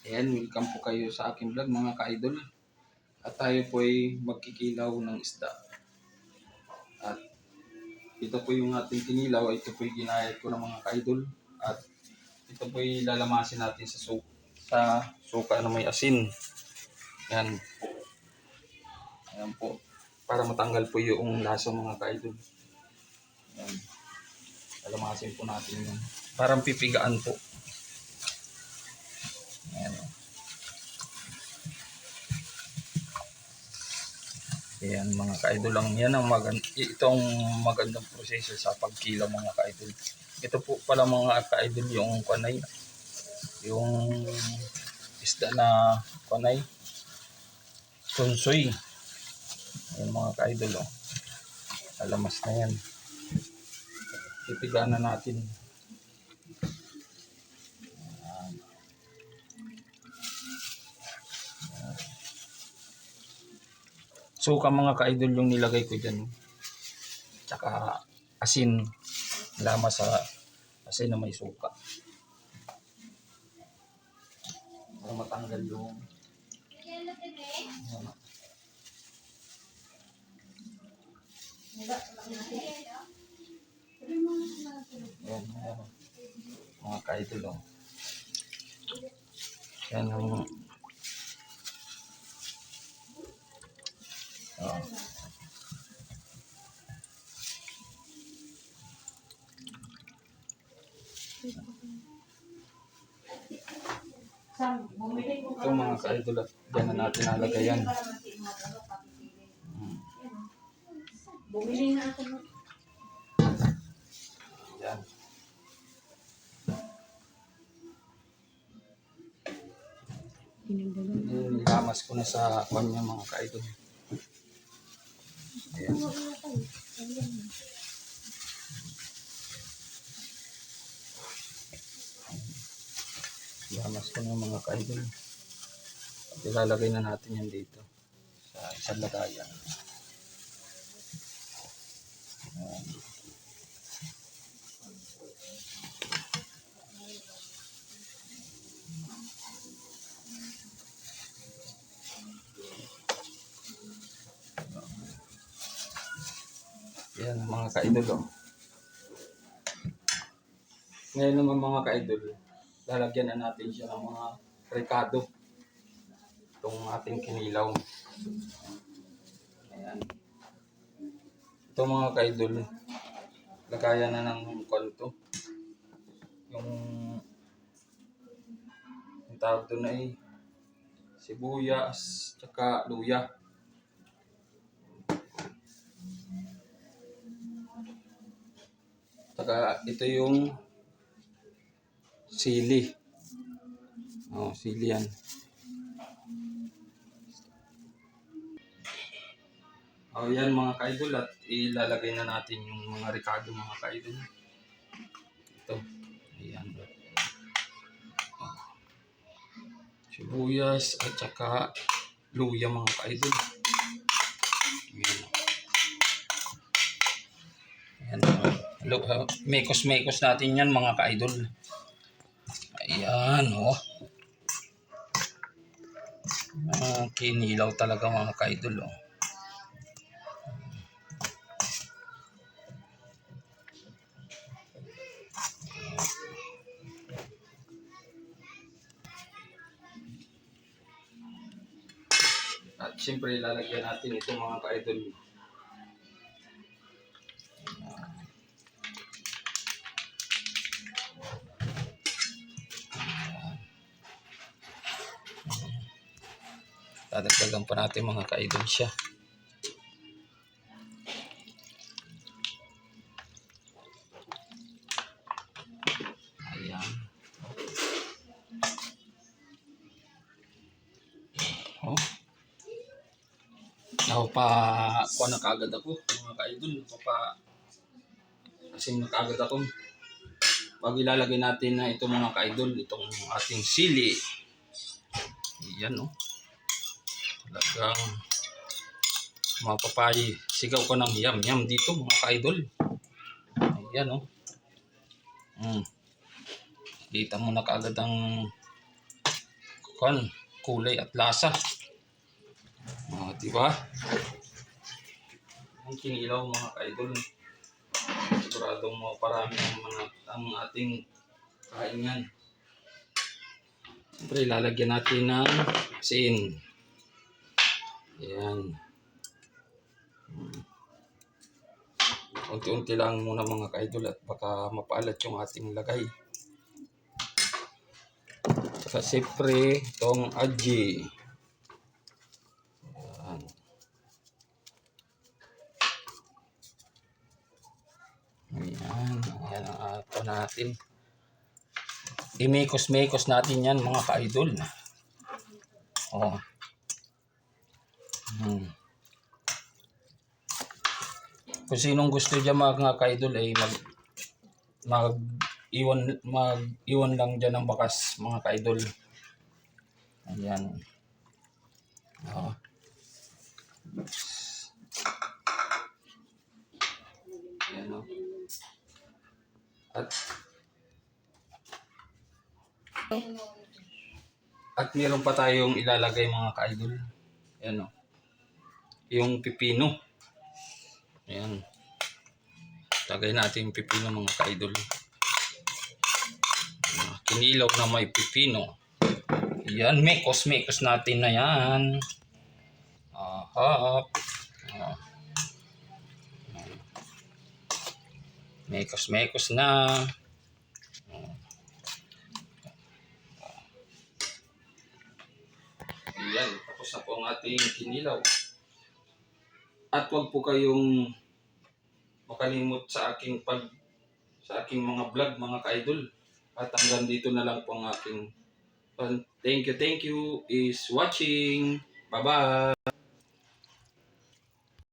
Ayan, welcome po kayo sa aking vlog mga ka-idol. At tayo po ay magkikilaw ng isda. At ito po yung ating kinilaw. Ito po yung ginayat ko ng mga ka-idol. At ito po yung lalamasin natin sa, su sa suka na may asin. Ayan. Ayan po. Para matanggal po yung lasa mga ka-idol. Ayan. Lalamasin po natin yun. Parang pipigaan po. Ayan. Ayan mga ka-idol lang. Yan ang magand itong magandang proseso sa pagkilaw mga ka-idol. Ito po pala mga ka-idol yung kanay. Yung isda na kanay. Sunsoy. Ayan mga ka-idol. Oh. Alamas na yan. Pipigaan na natin. Suka mga ka-idol yung nilagay ko dyan. Tsaka asin. Lama sa asin na may suka. Para matanggal yung ano, Yan, yan. Mga ka-idol. Oh. Yan Oh. Ito mga ka-idol at dyan na natin nalagay yan. Bumili na ako Yan. Nilamas ko na sa kanya mga ka-idol. Ayan. Nilamas ko na mga ka-idol. At ilalagay na natin yan dito sa isang lagayan. Ayan. Yan mga ka-idol oh. Ngayon naman mga ka-idol, lalagyan na natin siya ng mga rekado. Itong ating kinilaw. Ayan. Ito mga ka-idol, lagayan na ng konto. Yung, yung tawag doon ay sibuyas, tsaka luya. Saka ito yung sili. Oh, sili yan. Oh, yan mga kaidol at ilalagay na natin yung mga rekado mga kaidol. Ito. Ayan. Oh. Sibuyas at saka luya mga kaidol. Ayan. Ayan. Uh, mekos-mekos natin yan mga ka-idol. Ayan, oh. Ah, kinilaw talaga mga ka-idol, oh. At siyempre lalagyan natin ito mga ka-idol. Dadagdagan pa natin mga ka-idol siya. Ayan. Oh. Ako pa, kuha na kagad ako, mga ka-idol. Ako pa, kasi na kagad ako. Pag ilalagay natin na ito mga ka-idol, itong ating sili. Ayan, oh. Talagang mapapay. Sigaw ko ng yam yam dito mga ka-idol. Ayan oh. Mm. Kita mo na kaagad ang kulay at lasa. Ah, di ba? Ang kinilaw mga ka-idol. Siguradong maparami ang mga ang ating kain yan. Siyempre, lalagyan natin ng asin. Ayan. Hmm. Unti-unti lang muna mga kaidol at baka mapaalat yung ating lagay. Saka siyempre, itong aji. Ayan. Ayan. Ayan ang ato natin. Imikos-mikos natin yan mga ka-idol. Oh. Hmm. Kung sinong gusto dyan mga ka-idol ay mag mag iwan mag iwan lang dyan ng bakas mga ka-idol. Ayan. Oh. Ayan oh. At At meron pa tayong ilalagay mga ka-idol. Ayan o. Yung pipino. Ayan. Lagay natin yung pipino mga ka-idol. Kinilaw na may pipino. Ayan, mekos-mekos natin na yan. Aha. Ah. Mekos-mekos na. Ayan, tapos na po ang ating kinilaw. At huwag po kayong makalimot sa aking pag sa aking mga vlog mga ka-idol. At hanggang dito na lang po ang aking thank you, thank you is watching. Bye-bye.